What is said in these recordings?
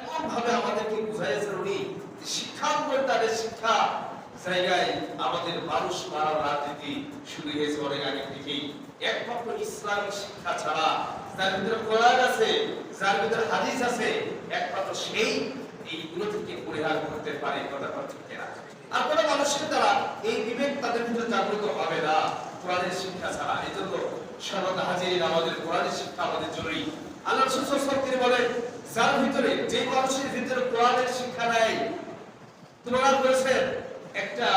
এমন ভাবে আমাদেরকে বুঝাইছেন উনি যে শিক্ষাঙ্গন তাদের শিক্ষা। জায়গায় আমাদের মানুষ মারার রাজনীতি শুরু হয়েছে অনেক আগে থেকেই। একমাত্র ইসলামিক শিক্ষা ছাড়া যার ভিতরে কোরআন আছে, যার ভিতরে হাদিস আছে, একমাত্র সেই এইগুলো থেকে পরিহার করতে পারে কথা কথা না আর কোনো মানুষের দ্বারা এই বিবেক তাদের ভিতরে জাগ্রত হবে না কোরআনের শিক্ষা ছাড়া। এই জন্য সর্বদা হাজির আমাদের কোরআনের শিক্ষা আমাদের জরুরি। আল্লাহ সুসব তিনি বলেন যার ভিতরে যে মানুষের ভিতরে কোরআনের শিক্ষা নাই, তুলনা করেছেন একটা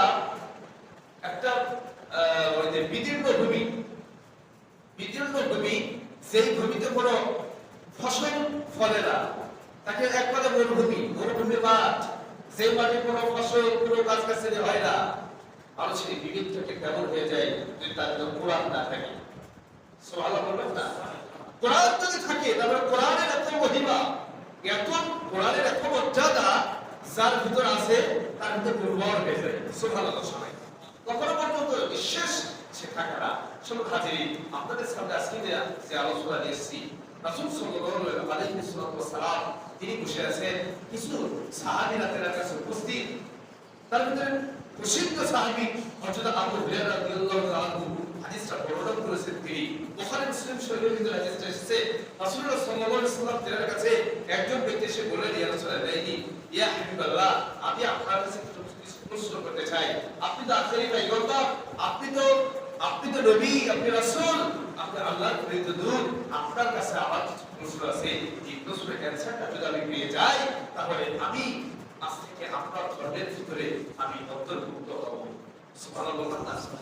একটা ওই যে বিদীর্ণ ভূমি। বিদীর্ণ ভূমি সেই ভূমিতে কোনো ফসল ফলে না, তাকে এক কথা মরুভূমি মরুভূমি মাঠ যে মাঠে কোনো ফসল, কোনো গাছ গাছালি হয় না, মানুষের বিবেকটাকে কেমন হয়ে যায় যদি তার কোরআন না থাকে। সুবহানাল্লাহ বলবেন না? কোরআন যদি থাকে, তাহলে কোরআনের এত মহিমা এত কোরআনের এত মর্যাদা, যার ভিতর আছে, তার ভিতর দুর্বল হয়ে যায়। সুবহানাল্লাহ সবাই। কখনো পর্যন্ত বিশেষ সে থাকে না সব হাজিরি আপনাদের সামনে আজকে যে আলোচনা দিয়েছি রাসূল সাল্লাল্লাহু আলাইহি ওয়াসাল্লাম, তিনি বসে আছেন কিছু সাহাবীরা তার কাছে উপস্থিত। তার ভিতরে প্রসিদ্ধ সাহাবী হযরত আবু হুরায়রা রাদিয়াল্লাহু তাআলা হাদিসটা বর্ণনা করেছেন তিনি। বুখারী মুসলিম শরীফের ভিতরে হাদিসটা এসেছে, রাসূলুল্লাহ সাল্লাল্লাহু আলাইহি ওয়াসাল্লাম তার কাছে একজন ব্যক্তি এসে বললেন, ইয়া রাসূলুল্লাহ ইয়া হাবিবাল্লাহ, আমি আপনার কাছে কিছু প্রশ্ন করতে চাই। আপনি তো আখেরি আপনি তো নবী, আপনি রাসূল আপনি আল্লাহর প্রেরিত দূত, আপনার কাছে আমার কিছু প্রশ্ন আছে। এই প্রশ্নের অ্যানসারটা যদি আমি পেয়ে যাই, তাহলে আমি আজ থেকে আপনার ধর্মের ভিতরে আমি অন্তর্ভুক্ত হব। সুবহানাল্লাহ রাসূল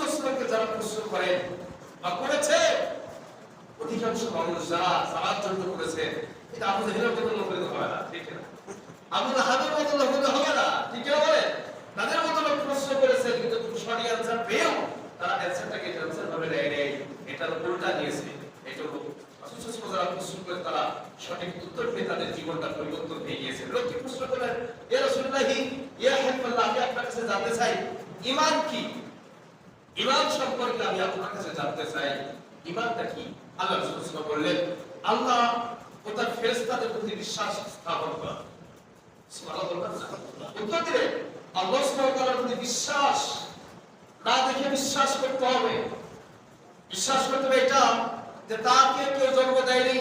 সাল্লাল্লাহু যারা প্রশ্ন করেন বা করেছে, অধিকাংশ মানুষ যারা সালাত করেছে, এটা আবু জাহেলের মতো লোক হবে না, ঠিক না হবে তাদের প্রশ্ন করে তারা সঠিক উত্তর পেয়ে তাদের জীবনটা পরিবর্তন হয়ে প্রশ্ন করলেন, ইয়া রাসূলুল্লাহি, ইয়া আপনার কাছে জানতে চাই, ঈমান কি? ঈমান সম্পর্কে আমি আপনার কাছে জানতে চাই। ঈমানটা কি? আল্লাহ রাসূল বললেন, আল্লাহ ও তার ফেরেশতাদের প্রতি বিশ্বাস স্থাপন করা। আল্লাহ সুবহানাহু প্রতি বিশ্বাস না দেখে বিশ্বাস করতে হবে। বিশ্বাস করতে হবে এটা যে তাকে কেউ জন্ম দেয়নি।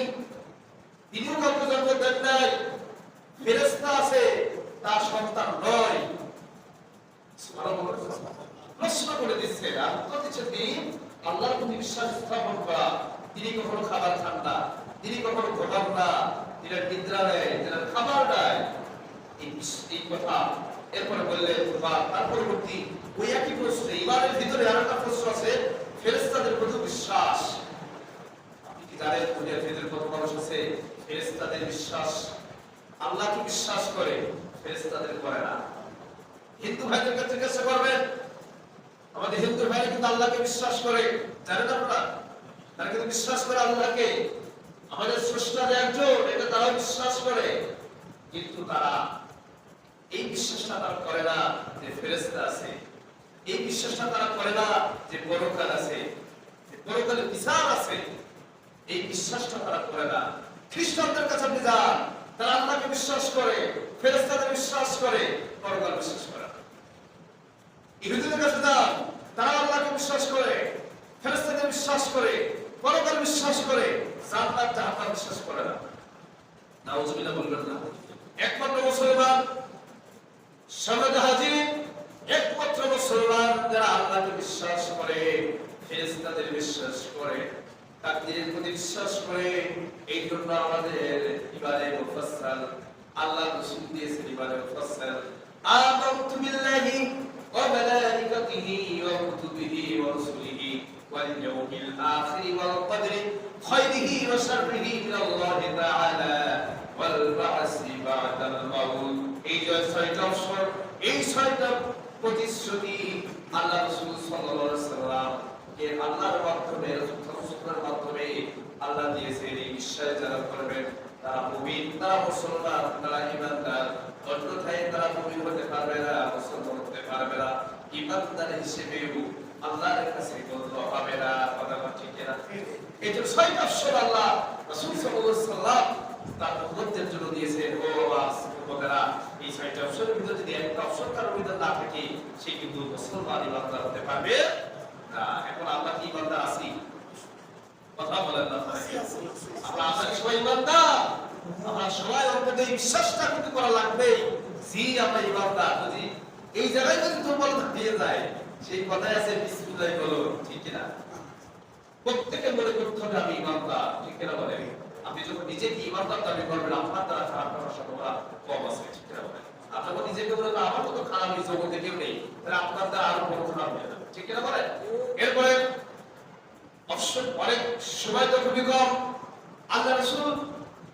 তিনিও কাউকে জন্ম দেন নাই। ফেরেশতা আছে, তার সন্তান নয়। সুবহানাল্লাহ? প্রশ্ন করে দিচ্ছে আল্লাহর প্রতি বিশ্বাস স্থাপন করা, তিনি কখনো খাবার খান না, তিনি কখনো ঘটান না, তিনি নিদ্রা নেয় তিনি খাবার দেয়। এই কথা এরপরে বললেন বা তার পরবর্তী ওই একই প্রশ্ন, ইমানের ভিতরে আর একটা প্রশ্ন আছে ফেরেস্তাদের প্রতি বিশ্বাস। আপনি কি জানেন দুনিয়ার ভিতরে কত মানুষ আছে ফেরেস্তাদের বিশ্বাস? আল্লাহকে বিশ্বাস করে ফেরেস্তাদের করে না। হিন্দু ভাইদের কাছে জিজ্ঞাসা করবেন আমাদের হিন্দু ভাইরা কিন্তু আল্লাহকে বিশ্বাস করে, জানেন আপনারা? তারা কিন্তু বিশ্বাস করে আল্লাহকে। আমাদের স্রষ্টার একজন, এটা তারা বিশ্বাস করে। কিন্তু তারা এই বিশ্বাসটা তারা করে না যে ফেরেস্তা আছে। এই বিশ্বাসটা তারা করে না যে পরকাল আছে। যে পরকালে বিচার আছে। এই বিশ্বাসটা তারা করে না। খ্রিস্টানদের কাছে আপনি যান, তারা আল্লাহকে বিশ্বাস করে ফেরেস্তাদের বিশ্বাস করে, পরকাল বিশ্বাস করে না। ইহুদিদের কাছে যান তারা আল্লাহকে বিশ্বাস করে ফেরেশতাদের বিশ্বাস করে পরকাল বিশ্বাস করে জান্নাত জাহান্নাম বিশ্বাস করে না। নাউজুবিল্লাহ বলবেন না একমাত্র মুসলমান সমাজ হাজির একমাত্র মুসলমান যারা আল্লাহকে বিশ্বাস করে ফেরেশতাদের বিশ্বাস করে তাকদীরের প্রতি বিশ্বাস করে এই জন্য আমাদের ইবাদে মুফাসসাল আল্লাহ রাসূল দিয়েছেন ইবাদে মুফাসসাল। আমানতু বিল্লাহি ওয়া মালাইকাতিহি ওয়া কুতুবিহি ওয়া রুসুলিহি واليوم الآخر والقدر خيره وشره من الله تعالى والبعث بعد الموت এই যে ছয়টা অবসর এই ছয়টা প্রতিশ্রুতি আল্লাহ রসুল সাল্লাল্লাহু আলাইহি সাল্লাম কে আল্লাহর মাধ্যমে রাসূলের মাধ্যমে আল্লাহ দিয়েছেন এই বিশ্বাস যারা করবেন তারা মুমিন তারা মুসলমান তারা ইমানদার অন্যথায় তারা মুমিন হতে পারবে না মুসলমান হতে পারবে না। ইমানদার হিসেবেও আল্লাহর কাছে গণ্য হবে না, কথা ঠিক না এই যে ছয়টা অবসর আল্লাহ রাসূল সাল্লাম তার উম্মতের জন্য দিয়েছেন, ও বাবা এই ছয়টা অবসরের ভিতরে যদি একটা অবসর তার ভিতরে না থাকে, সে কিন্তু মুসলমান ইমানদার হতে পারবে না। এখন আমরা কি ইমানদার আছি? কথা বলেন না আমরা আমরা সবাই ইমানদার। আমরা সবাই অন্তত এই বিশ্বাসটা কিন্তু করা লাগবে। জি, আমরা ইমানদার যদি এই জায়গায় যদি দুর্বলতা দিয়ে যায়, সেই কথাই আছে বিসমিল্লাহ বলো ঠিক না প্রত্যেকে মনে করতে হবে আমি ইমানদার ঠিক না বলে? আপনি যখন নিজেকে ইমানদার দাবি করবেন, আপনার দ্বারা খারাপ করার সম্ভাবনা কম আছে, ঠিক না বলে? আপনি যখন নিজেকে বলেন আমার মতো খারাপ এই জগতে কেউ নেই, তাহলে আপনার দ্বারা আরও বড় খারাপ হয়ে যাবে, ঠিক না বলে? এরপরে অবশ্যই অনেক সময় তো খুবই কম। আল্লাহ রসুল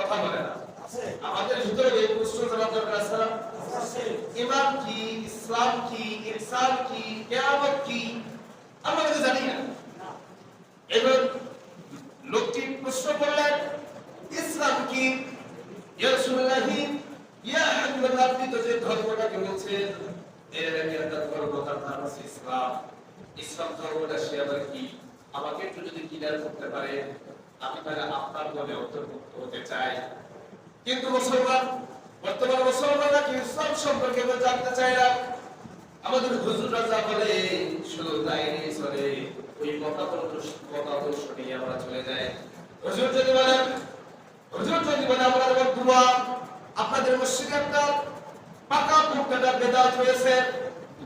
কথা বলে আমাদের ভিতরে এই প্রশ্ন দরকার আছে না? কি, ইসলাম কি ইহসান কি, কিয়ামত কি? আমরা জানি না। এবার লোকটি প্রশ্ন করলেন, ইসলাম কি? ইয়া ইয়া হাবিবাল্লাহ আপনি তো যে ধর্মটাকে বলছেন এর আমি একটা ধর্ম তার নাম হচ্ছে ইসলাম। ইসলাম ধর্মটা সে আবার কি? আমাকে একটু যদি ক্লিয়ার করতে পারে। তাহলে আপনার বলে অন্তর্ভুক্ত হতে চাই। কিন্তু মুসলমান, বর্তমান মুসলমানরা কি ইসলাম সম্পর্কে জানতে চায় না? আমাদের হুজুররা যা বলে, শুধু তাই নিয়ে চলে। ওই মতাদর্শ নিয়ে আমরা চলে যাই। হুজুর যদি বলেন হুজুর যদি বলে, আমরা এবার দুয়া, আপনাদের মসজিদে একটা পাকা পুক্তাটা বেদাত হয়েছে।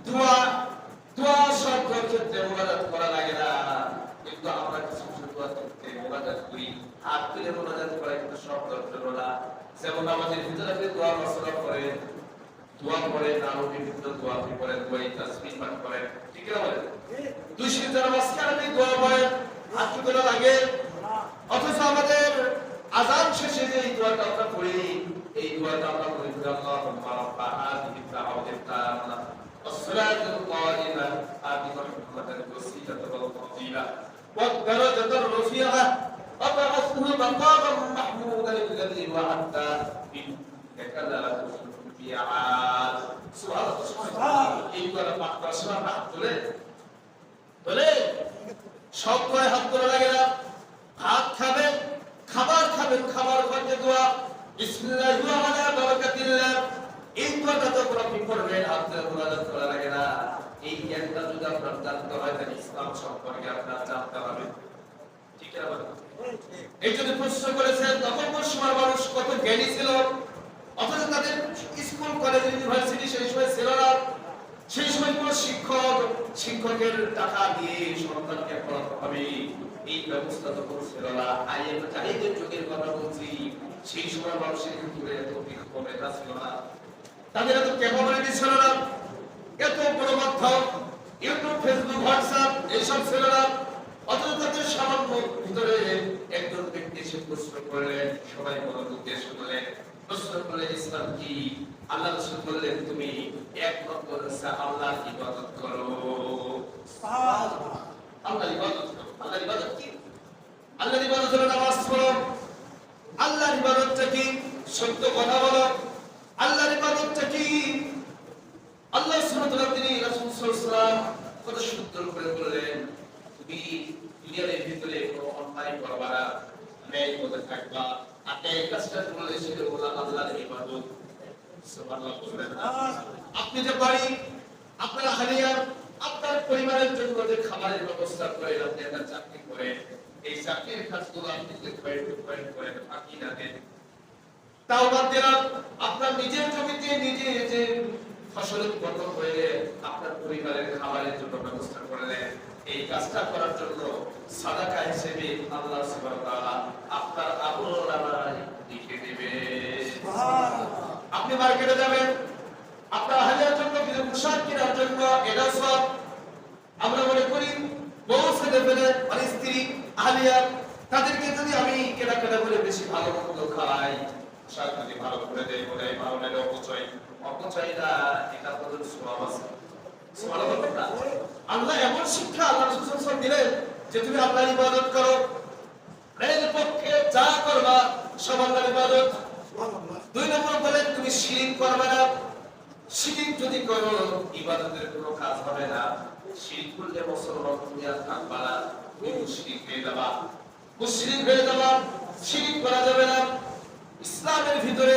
দোয়া দোয়া শব্দ ক্ষেত্রে মোনাজাত করা লাগে না। কিন্তু আমরা কিছু কিছু দোয়া ক্ষেত্রে মোনাজাত করি হাত তুলে মোনাজাত করা কিন্তু শব্দ হলো না যেমন আমাদের ভিতরে আপনি দোয়া মশলা করে দোয়া করেন আরো বিভিন্ন দোয়া আপনি করেন দোয়াই তাসবিহ পাঠ করেন ঠিক না বলেন দুই সিজদার মাঝখানে আপনি দোয়া করেন হাত তুলে লাগে অথচ আমাদের আজান শেষে যে এই দোয়াটা আমরা করি এই দোয়াটা আমরা করি আল্লাহুম্মা রাব্বা হাযিহি দাওয়াতিত তাম্মা والصلاة القائمة آت محمدا الوسيلة والفضيلة والدرجة الرفيعة وبعثه مقاما محمودا الذي وعدته إنك لا تخلف الميعاد سبحان الله سبحان الله এই দোয়াটা পাঠ করার সময় আমরা হাত তুলে তুলে সব করে হাত তোলা লাগে না ভাত খাবেন খাবার খাবেন খাবার খাদ্যে দোয়া বিসমিল্লাহি ওয়া আলা বারাকাতিল্লাহ এই দোয়াটা যখন আপনি করবেন হাত ধরে মোনাজাত করা লাগে না এই জ্ঞানটা যদি আপনার জানতে হয়, তাহলে ইসলাম সম্পর্কে আপনার জানতে হবে। ঠিক এই যদি প্রশ্ন করেছেন সময় মানুষ কত জ্ঞানী ছিল? অথচ তাদের স্কুল, কলেজ, ইউনিভার্সিটি সেই সময় ছিল না। সেই সময় কোন শিক্ষক, শিক্ষকের টাকা দিয়ে সন্তানকে পড়াতে হবে। এই ব্যবস্থা তখন ছিল না। জাহিদের যুগের কথা বলছি, সেই সময় মানুষের কিন্তু এত মেধা ছিল না। তাদের এত ক্যাপাবিলিটি ছিল না। এত বড় মাধ্যম ইউটিউব ফেসবুক হোয়াটসঅ্যাপ এইসব ছিল অথচ তাদের সামান্য ভিতরে একজন ব্যক্তি এসে প্রশ্ন করলেন সবাই মনোযোগ দিয়ে শুনলেন প্রশ্ন করলেন ইসলাম কি? আল্লাহ রসুল বললেন তুমি এক নম্বর হচ্ছে আল্লাহর ইবাদত করো। আল্লাহর ইবাদত করো। আল্লাহর ইবাদত কি? আল্লাহর ইবাদত হলো নামাজ পড়ো। আল্লাহর ইবাদতটা কি? সত্য কথা বলো। আল্লাহর ইবাদতটা কি? আপনি যে বাড়ি, আপনার হারিয়া আপনার পরিবারের জন্য যে খাবারের ব্যবস্থা করেন, আপনি একটা চাকরি করেন, এই চাকরির কাজগুলো আপনি দেন? তাও বাদ দিলাম, আপনার নিজের জমিতে নিজে যে ফসল উৎপাদন হয়ে আপনার পরিবারের খাবারের জন্য ব্যবস্থা করলেন এই কাজটা করার জন্য সাদাকা হিসেবে আল্লাহ তাআলা আপনার আমল নামায় লিখে দেবে। আপনি মার্কেটে যাবেন আপনার হাজার জন্য কিছু পোশাক কেনার জন্য এটা সব আমরা মনে করি বউ ছেলে পেলে মানে স্ত্রী আলিয়া তাদেরকে যদি আমি কেনাকাটা করে বেশি ভালো মন্দ খাই পোশাক যদি ভালো করে দেয় বলে ভালো লাগে অপচয়। আল্লাহ এমন শিক্ষা আল্লাহ দিলেন যে তুমি ইবাদত করো। পক্ষে যা করবা, সব ইবাদত। দুই নম্বর বলেন তুমি করবে না। যদি করো ইবাদতের কোনো কাজ হবে না, শিরিক করলে মুসলমান তুমি আর থাকবা না। তুমি মুশরিক হয়ে যাবা। মুশরিক হয়ে যাবা, শিরিক করা যাবে না। ইসলামের ভিতরে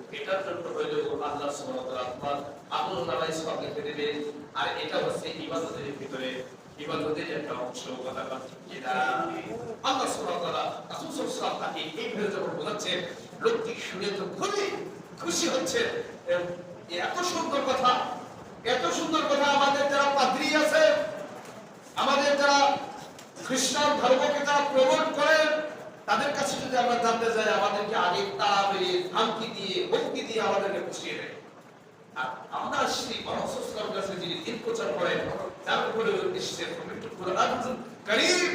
এটার জন্য আল্লাহ সুবহানাহু ওয়া তাআলা আর এটা হচ্ছে ইবাদতের ভিতরে, ইবাদতের একটা অংশ কথা আল্লাহ সুবহানাহু ওয়া তাআলা লোকটি শুনে তো খুবই খুশি হচ্ছে এত সুন্দর কথা, এত সুন্দর কথা আমাদের যারা পাদ্রী আছে, আমাদের যারা খ্রিস্টান ধর্মকে যারা প্রমোট করেন তাদের কাছে যদি আমরা জানতে যাই আমাদেরকে আগে বেরিয়ে ধামকি দিয়ে হুমকি দিয়ে আমাদেরকে খুশিয়ে দেয়। আর আমরা শ্রী মহাসস্কার কাছে যিনি দিন প্রচার করেন তার উপরে নিশ্চয় করিম।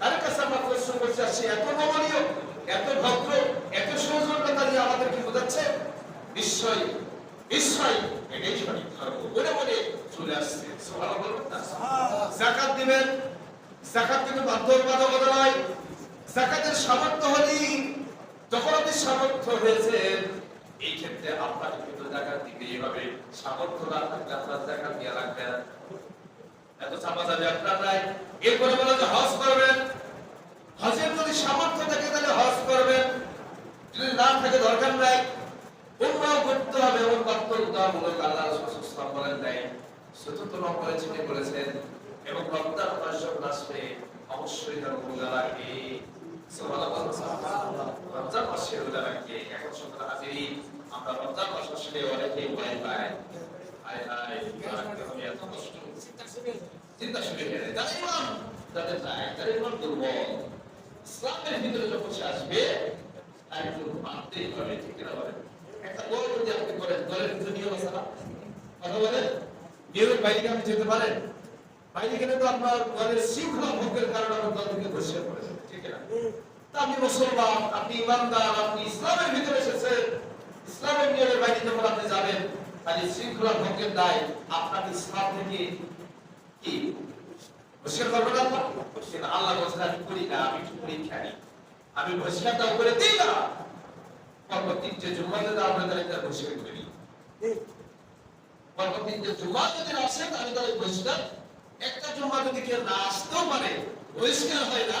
তার কাছে আমরা প্রশ্ন করছি আর সে এত নমনীয় এত ভদ্র এত সৌজন্যতা দিয়ে আমাদেরকে বোঝাচ্ছে? নিশ্চয়ই নিশ্চয়ই এটাই সঠিক ধর্ম। বলে বলে চলে আসছে। সুবহানাল্লাহ বলবেন না? জাকাত দিবেন জাকাত কিন্তু বাধ্যবাধকতা নয়। জাকাতের সামর্থ্য হলেই যখন সামর্থ্য হয়েছে, এই ক্ষেত্রে আপনাকে কিন্তু জাকাত দিতেই হবে সামর্থ্য না থাকলে আপনার জাকাত দেওয়া লাগবে না। এত চাপাচাপি আপনার নাই। এরপরে বলে যে হজ করবেন। হজের যদি সামর্থ্য থাকে তাহলে হজ করবেন। যদি না থাকে দরকার নাই। উমরাও করতে হবে, এমন বাধ্যতামূলক আল্লাহ রাসূল সাল্লাল্লাহু আলাইহি ওয়াসাল্লাম বলেন নাই। চতুর্থ নম্বরে তিনি বলেছেন এবং রমজান মাস আসবে অবশ্যই তার রাখবে সুবহানাল্লাহ। রমজান মাসে রোজা এখন সন্ধ্যা হাজিরি আমরা রমজান মাস আসলে অনেকেই ভয় পাই এত কষ্ট? চিন্তা শুরু যায়। যারা ইমান যাদের নাই যারা ইমান দুর্বল ইসলামের ভিতরে যখন সে আসবে তার একটু ঠিক না বলেন? একটা দল যদি আপনি করেন, দলের ভিতরে নিয়ম আছে কথা বলেন? নিয়মের বাইরে আপনি যেতে পারেন? বাইরে গেলে তো আপনার দলের শৃঙ্খলা ভঙ্গের কারণে আপনার দল থেকে বসে পড়ে আপনি মুসলমান, আপনি ইমানদার, আপনি ইসলামের ভিতরে এসেছেন। ইসলামের নিয়মের বাইরে যখন আপনি যাবেন, তাহলে শৃঙ্খলা ভঙ্গের দায় আপনাকে ইসলাম থেকে কি? একটু জুম্মা যদি কেউ না আসতেও পারে, বহিষ্কার হয় না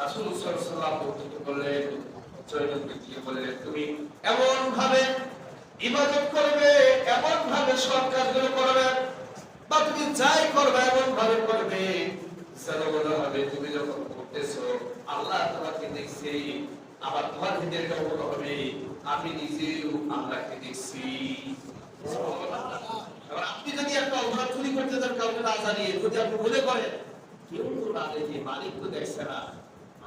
রাসূল সাল্লাল্লাহু আলাইহি বললেন জয়নুল ব্যক্তিকে বললেন তুমি এমন ভাবে ইবাদত করবে এমন ভাবে কাজগুলো করবে বা তুমি যাই করবে এমন ভাবে করবে। যেন হবে তুমি যখন করতেছো, আল্লাহ তোমাকে দেখছি, আবার তোমার ভিতরে মনে হবে? আমি নিজেও আল্লাহকে দেখছি। আপনি যদি একটা অপরাধ চুরি করতে যান, কাউকে না জানিয়ে যদি আপনি মনে করেন কেউ তো না দেখে, মালিক তো দেখছে না।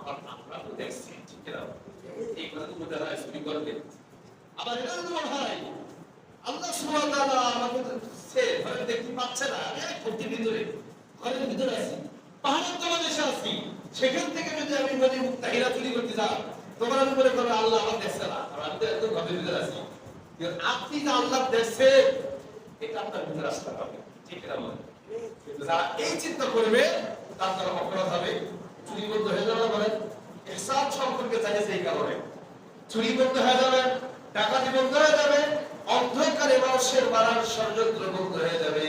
আমরা তো দেখছি ঠিক না এই কথা তো বোঝা যায় চুরি করবে আবার এটা মনে হয় আমাকে দেখতে পাচ্ছে না আমি ঘরের ভিতরে আছি পাহাড়ের তলা দেশে আছি সেখান থেকে যদি আমি মানে মুক্তাহিরা চুরি তোমার মনে আল্লাহ আমার দেখছে না আমি ভিতরে আছি আপনি যে আল্লাহ দেখছে এটা আপনার ভিতরে আসতে ঠিক না এই চিন্তা করবে তার দ্বারা অপরাধ হবে চুরি বন্ধ হয়ে যাবে বলেন হিসাব সম্পর্কে জানিয়েছে এই কারণে। চুরি বন্ধ হয়ে যাবে, ডাকাতি বন্ধ হয়ে যাবে, অন্ধকারে মানুষের মারার ষড়যন্ত্র বন্ধ হয়ে যাবে,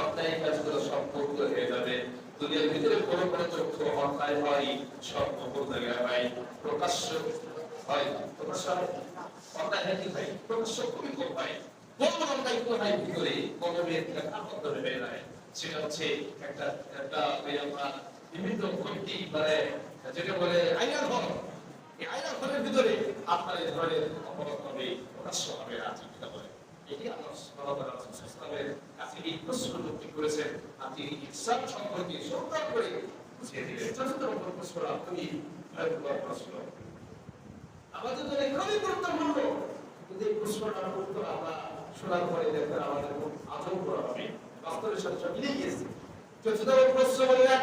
অন্যায় কাজগুলো সব বন্ধ হয়ে যাবে। দুনিয়ার ভিতরে কোন কোন তথ্য অন্যায় হয় সব গোপন জায়গায় হয় প্রকাশ্য হয়, প্রকাশ্য অন্যায় হয় কি হয় প্রকাশ্য খুবই কম হয়। কোন অন্যায় কোন হয় ভিতরে, কোন মেয়ের কাপড় হয়ে যায়। সেটা হচ্ছে একটা একটা বিভিন্ন কমিটি মানে যেটা বলে আইনার ঘর এই আয়নার ঘরের ভিতরে আপনার এই ধরনের অপরাধ প্রকাশ্য হবে না চিন্তা এটি আল্লাহ কাছে এই প্রশ্নটি করেছেন আপনি ইসলাম সম্পর্কে সুন্দর করে বুঝিয়ে দিলেন চতুর্থ প্রশ্ন আপনি প্রশ্ন আমাদের জন্য খুবই গুরুত্বপূর্ণ কিন্তু এই প্রশ্নটা উত্তর আমরা শোনার পরে দেখবেন আমাদের খুব আজব করা হবে বাস্তবের সাথে মিলে গিয়েছে চতুর্থ প্রশ্ন বললেন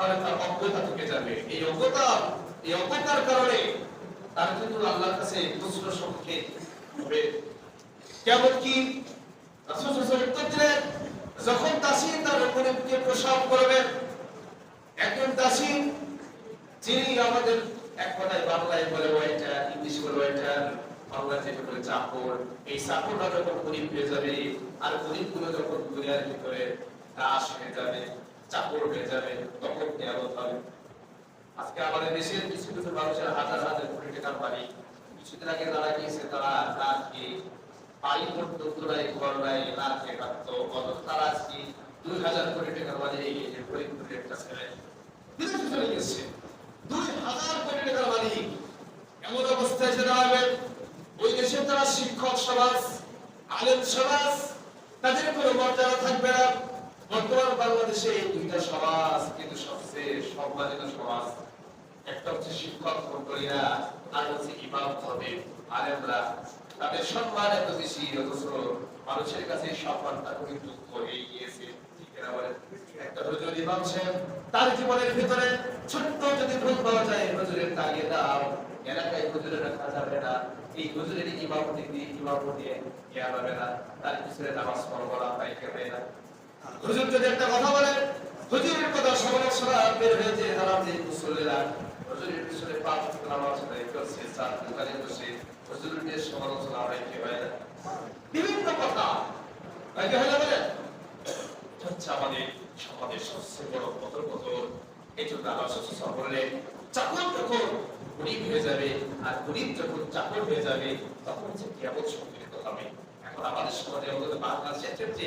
তাহলে তার অজ্ঞতা থেকে যাবে। এই অজ্ঞতা, এই অজ্ঞতার কারণে তার কিন্তু আল্লাহর কাছে প্রশ্ন সম্মুখীন হবে। কেমন কি? যখন দাসী তার উপরে বুকে প্রসাব করবে, একজন দাসী, যিনি আমাদের এক কথায় বাংলায় বলে ওয়াইটার ইংলিশ বলে ওয়াইটার বাংলা যেটা বলে চাকর, এই চাকরটা যখন গরিব হয়ে যাবে, আর গরিবগুলো যখন দুনিয়ার ভিতরে দাস হয়ে যাবে চাকর হয়ে যাবে, তখন কেয়ামত হবে আজকে আমাদের দেশের কিছু কিছু মানুষের হাজার হাজার কোটি টাকার বাড়ি কিছুদিন আগে তারা গিয়েছে, তারা খেয়ে বাড়ি পর্যন্ত নাই ঘর নাই খেয়ে থাকত অথচ তারা আজকে দুই হাজার কোটি টাকার বাড়ি এই যে ফরিদপুরের একটা ছেলে। বিদেশে চলে গেছে দুই হাজার কোটি টাকার বাড়ি এমন অবস্থায় যে দাঁড়াবে ওই দেশে তারা শিক্ষক সমাজ, আলেম সমাজ, তাদের কোনো মর্যাদা থাকবে না। বর্তমান বাংলাদেশে এই দুইটা সমাজ কিন্তু সবচেয়ে সম্মানিত সমাজ। একটা হচ্ছে শিক্ষক মন্ডলীরা, আর হচ্ছে ইমাম হবে। তাদের সম্মান এত বেশি, অথচ মানুষের কাছে গিয়েছে। হুজুর তার জীবনের ভিতরে ছোট্ট যদি ভুল পাওয়া যায় তাগিয়ে দাও। এলাকায় হুজুরের রাখা যাবে না। এই হুজুরের ইমামতি দিয়ে ইমামতি ইয়া হবে না। তার পিছনে নামাজ পড়ব তাই কেবে না? হুজুর যদি একটা কথা বলে, হুজুরের কথা সমালোচনা বের হয়েছে যারা যে মুসল্লিরা হুজুরের পিছনে পাঁচ নামাজ আদায় করছে, চার দোকানে বসে হুজুরের সমালোচনা হয়, কি হয় না? বিভিন্ন কথা। হয় কি হয় না বলে হচ্ছে আমাদের সমাজের সবচেয়ে বড় পতন পতন এই জন্য আল্লাহ সুসা বললেন, চাকর যখন গরিব হয়ে যাবে আর গরিব যখন চাকর হয়ে যাবে, তখন হচ্ছে কিয়ামত সংঘটিত হবে। এখন আমাদের সমাজে অন্তত বাংলাদেশের ক্ষেত্রে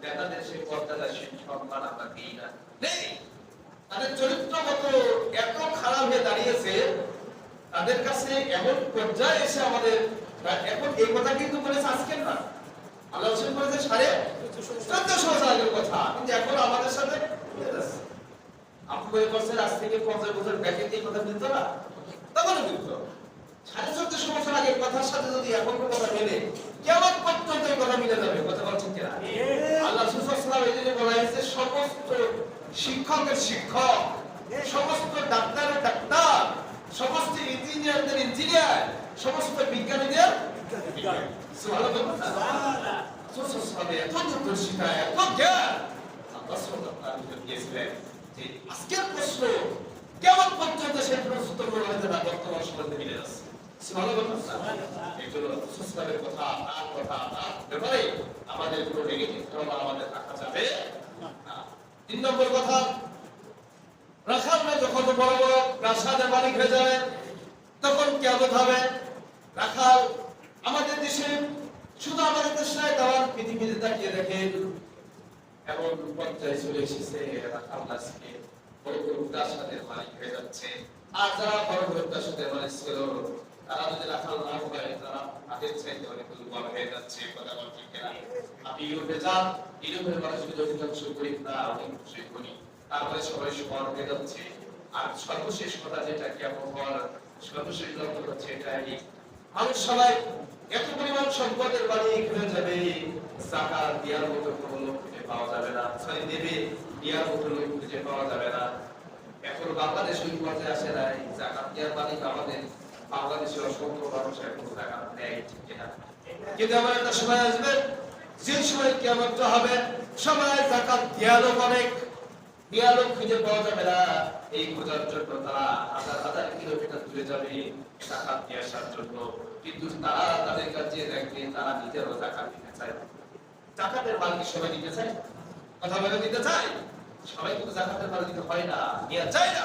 নেতাদের সেই সম্মান আমরা দিই না। নেই! তাদের চরিত্রগত এত খারাপ হয়ে দাঁড়িয়েছে, তাদের কাছে এমন পর্যায়ে এসে আমাদের এখন এই কথা কিন্তু বলেছে আজকের না। আল্লাহ হোসেন বলেছে সাড়ে চোদ্দশো বছর আগের কথা, কিন্তু এখন আমাদের সাথে। আপনি মনে আজ থেকে পঞ্চাশ বছর ব্যাকে কথা মিলতো না? তখন মিলতো সাড়ে চোদ্দশো বছর আগের কথার সাথে যদি এখন কথা মেলে কেমন পর্যন্ত এই কথা মিলে যাবে? কথা বলছেন কিনা? আল্লাহ সুসাল্লাম এই জন্য বলা হয়েছে, সমস্ত শিক্ষকের শিক্ষক, সমস্ত ডাক্তারের ডাক্তার, সমস্ত ইঞ্জিনিয়ারদের ইঞ্জিনিয়ার, সমস্ত বিজ্ঞানীদের আজকের প্রশ্ন, কেমন পর্যন্ত সেই প্রশ্ন বর্তমান সমাজে মিলে যাচ্ছে? আমাদের যখন বড় বড় প্রাসাদের মালিক হয়ে যাবে তখন কেমন হবে রাখাল আমাদের দেশে শুধু আমাদের দেশ নয় তার পৃথিবীতে তাকিয়ে দেখেন এমন পর্যায়ে চলে এসেছে রাখাল আজকে বড় বড় প্রাসাদের মালিক হয়ে যাচ্ছে আর যারা বড় বড় প্রাসাদের মালিক ছিল তারা যদি রাখাল না হয় তারা তাদের চাইতে অনেক দুর্বল হয়ে যাচ্ছে, কথা বলতে কিনা। আপনি ইউরোপে যান, ইউরোপের মানুষগুলো অধিকাংশ গরিব না অনেক গরিব তারপরে সবাই সমান হয়ে যাচ্ছে। আর সর্বশেষ কথা যেটা কেমন হওয়ার সর্বশেষ লক্ষ্য হচ্ছে এটাই। মানুষ সবাই এত পরিমাণ সম্পদের মালিক হয়ে যাবে, জাকাত দেওয়ার মতো কোনো লোক খুঁজে পাওয়া যাবে না সরি দেবে দেওয়ার মতো লোক খুঁজে পাওয়া যাবে না। এখন বাংলাদেশ ওই পর্যায়ে আসে নাই, জাকাত দেওয়ার মালিক আমাদের বাংলাদেশের অসংখ্য মানুষ জাকাত দেয় কিন্তু আমার একটা সময় আসবে, যে সময় কেমনটা হবে, সবাই জাকাত দেওয়ার অনেক জন্য তারা হাজার কিন্তু তারা তাদের কাছে তারা নিজেরও জাকাত দিতে চায়। জাকাতের মাল সবাই দিতে চায়? কথা বলে দিতে চায়? সবাই কিন্তু জাকাতের মাল দিতে হয় না দেওয়া যায় না।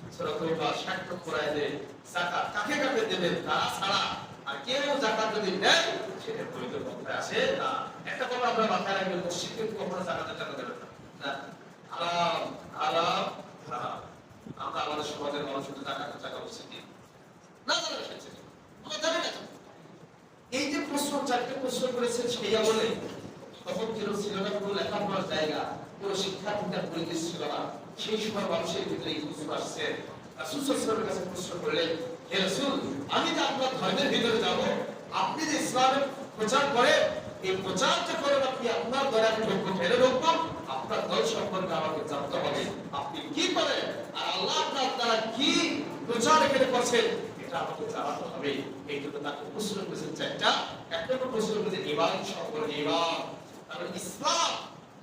সূরা তোবা 60 নম্বর আয়াতে জাকাত কাকে কাকে দেবেন তারা ছাড়া আর কেউ জাকাত যদি নেয়, সেটা পবিত্র পন্থায় আসে না। একটা কথা আমরা মাথায় রাখবেন, মসজিদ কিন্তু কখনো জাকাতের টাকা দেবেন না। না? হারাম হারাম হারাম। আমরা আমাদের সমাজের মানুষ শুধু জাকাতের টাকা মসজিদ দিই না জানা এসেছে আমরা জানি না এই যে প্রশ্ন, চারটে প্রশ্ন করেছেন সেই আমলে, তখন ছিল ছিল না কোনো লেখাপড়ার জায়গা, কোনো শিক্ষা দীক্ষার পরিবেশ ছিল না। সেই সময় মানুষের ভিতরে প্রশ্ন আসছে। সুসসরের কাছে প্রশ্ন করলেন, হে রাসূল, আমি তো আপনার ধর্মের ভিতরে যাব, আপনি যে ইসলামের প্রচার করেন, এই প্রচার যে করেন আপনি আপনার দ্বারা আমি ঢুকবো ফেলে আপনার দল সম্পর্কে আমাকে জানতে হবে। আপনি কি করেন? আর আল্লাহ আপনার দ্বারা কি প্রচার এখানে করছেন ইসলাম,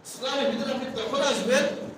ইসলামের ভিতরে আপনি তখন আসবেন?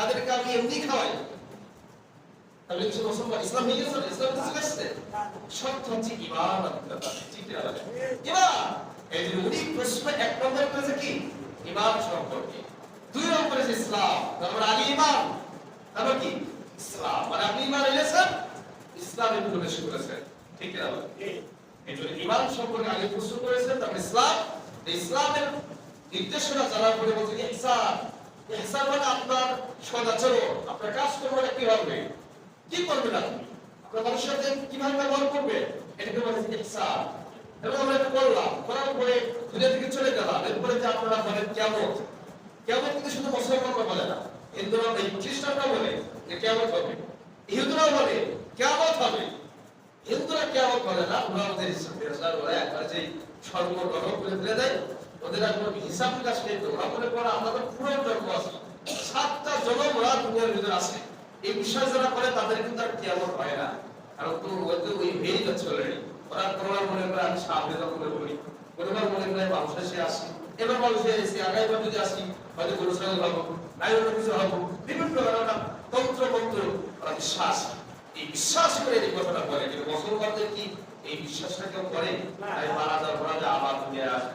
তাদেরকে আমি এমনি খাওয়াই। ইসলাম? ইসলাম ইসলাম ইসলাম। মানে ইমান ইসলামে করেছেন ঠিক ইমান সম্পর্কে প্রশ্ন করেছেন ইসলাম। ইসলামের নির্দেশনা জানার পরে বলছে ইহসান। ইহসান মানে আপনার সদাচরণ। আপনার কাজ করবেন কি হবে কি করবেন আপনি? আপনার মানুষের সাথে কীভাবে ব্যবহার করবেন এটাকে বলে ইহসান এবং আমরা এটা করলাম। করার পরে দুনিয়া থেকে চলে গেলাম। এরপরে যে আপনারা বলেন কেমন কেমন কিন্তু শুধু মুসলমানরা বলে না। হিন্দুরা এই খ্রিস্টানরা বলে যে কেমন হবে। ইহুদরা বলে কেমন হবে। হিন্দুরা কেমন বলে না। ওরা আমাদের ইসলাম ওরা একবার যে সর্ব গ্রহণ করে ফেলে দেয় ওদের আর কোনো হিসাব নিকাশ নেই তো। ওরা মনে করে আমরা তো পুরো জন্ম আছে সাতটা জনম ওরা দুনিয়ার ভিতরে আছে এই বিশ্বাস যারা করে তাদের কিন্তু আর কেমন হয় না। কারণ তো ওদের ওই হয়েই যাচ্ছে অলরেডি ওরা কোনোবার মনে করে আমি সামনে যখন করি কোনোবার মনে করে মানুষ এসে আসি। এবার মানুষ এসে আগামীবার যদি আসি হয়তো গরু ছাগল হব নাই অন্য কিছু হব বিভিন্ন ধরনের তন্ত্র মন্ত্র ওরা বিশ্বাস এই বিশ্বাস করে এই কথাটা বলে। যে মুসলমানদের কি এই বিশ্বাসটা কেউ করে? তাই মারা যাওয়ার পরে যে আবার ফিরে আসব।